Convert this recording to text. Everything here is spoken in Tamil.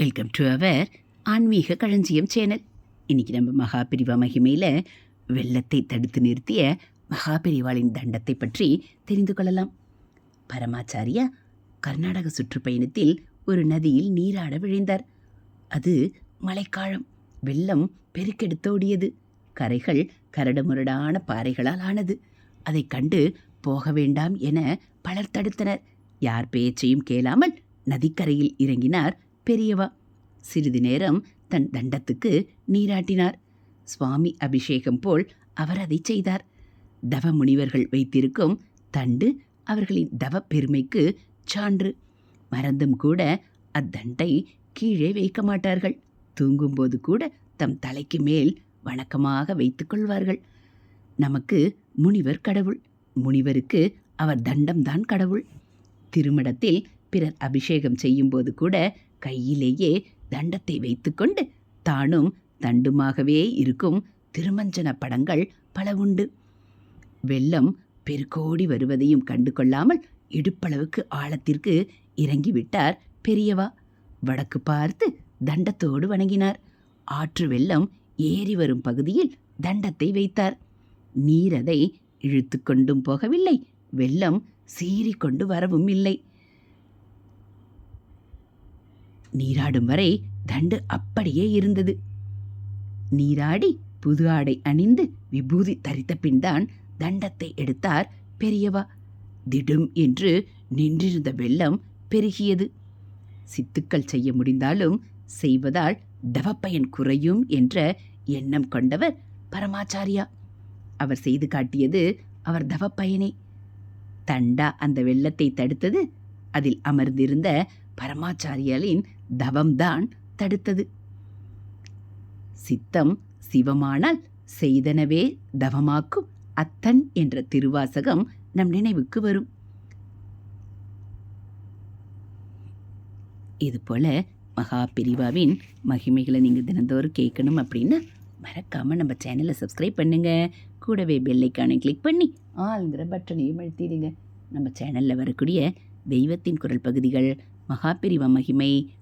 வெல்கம் டு அவர் ஆன்மீக களஞ்சியம் சேனல் இன்றைக்கி நம்ம மகாபிரிவா மகிமையில் வெள்ளத்தை தடுத்து நிறுத்திய மகாபிரிவாளின் தண்டத்தை பற்றி தெரிந்து கொள்ளலாம். பரமாச்சாரியா கர்நாடக சுற்றுப்பயணத்தில் ஒரு நதியில் நீராட விழைந்தார். அது மழைக்காலம் வெள்ளம் பெருக்கெடுத்தோடியது. கரைகள் கரடுமுரடான பாறைகளால் ஆனது. அதைக் கண்டு போக வேண்டாம் என பலர் தடுத்தனர். யார் பேச்சையும் கேளாமல் நதிக்கரையில் இறங்கினார் பெரியவா. சிறிது நேரம் தன் தண்டத்துக்கு நீராட்டினார். சுவாமி அபிஷேகம் போல் அவர் அதை செய்தார். தவ முனிவர்கள் வைத்திருக்கும் தண்டு அவர்களின் தவ பெருமைக்கு சான்று. மறந்தும் கூட அத்தண்டை கீழே வைக்க மாட்டார்கள். தூங்கும்போது கூட தம் தலைக்கு மேல் வணக்கமாக வைத்துக் கொள்வார்கள். நமக்கு முனிவர் கடவுள். முனிவருக்கு அவர் தண்டம்தான் கடவுள். திருமணத்தில் பிறர் அபிஷேகம் செய்யும்போது கூட கையிலேயே தண்டத்தை வைத்துக்கொண்டு தானும் தண்டுமாகவே இருக்கும் திருமஞ்சன படங்கள் பல உண்டு. வெள்ளம் பெருக்கோடி வருவதையும் கண்டு கொள்ளாமல் இடுப்பளவுக்கு ஆழத்திற்கு இறங்கிவிட்டார் பெரியவா. வடக்கு பார்த்து தண்டத்தோடு வணங்கினார். ஆற்று வெள்ளம் ஏறி வரும் பகுதியில் தண்டத்தை வைத்தார். நீர் அதை இழுத்து கொண்டும் போகவில்லை. வெள்ளம் சீறிக்கொண்டு வரவும் இல்லை. நீராடும் வரை தண்டு அப்படியே இருந்தது. நீராடி புது ஆடை அணிந்து விபூதி தரித்த பின்தான் தண்டத்தை எடுத்தார் பெரியவா. திடும் என்று நின்றிருந்த வெள்ளம் பெருகியது. சித்துக்கள் செய்ய முடிந்தாலும் செய்வதால் தவப்பயன் குறையும் என்ற எண்ணம் கொண்டவர் பரமாச்சாரியா. அவர் செய்து காட்டியது அவர் தவப்பயனே. தண்டா அந்த வெள்ளத்தை தடுத்தது அதில் அமர்ந்திருந்த பரமாச்சாரியாலின் தவம்தான் தடுத்தது. சித்தம் சிவமானால் செய்தனவே தவமாக்கும் அத்தன் என்ற திருவாசகம் நம் நினைவுக்கு வரும். இதுபோல மகா பிரிவாவின் மகிமைகளை நீங்கள் தினந்தோறும் கேட்கணும் அப்படின்னா மறக்காமல் நம்ம சேனலை சப்ஸ்கிரைப் பண்ணுங்க. கூடவே பெல்லைக்கானை கிளிக் பண்ணி ஆளுங்கிற பட்டனையும் அழுத்திடுங்க நம்ம சேனலில் வரக்கூடிய தெய்வத்தின் குரல் பகுதிகள் மகாபிரிவ மகிமை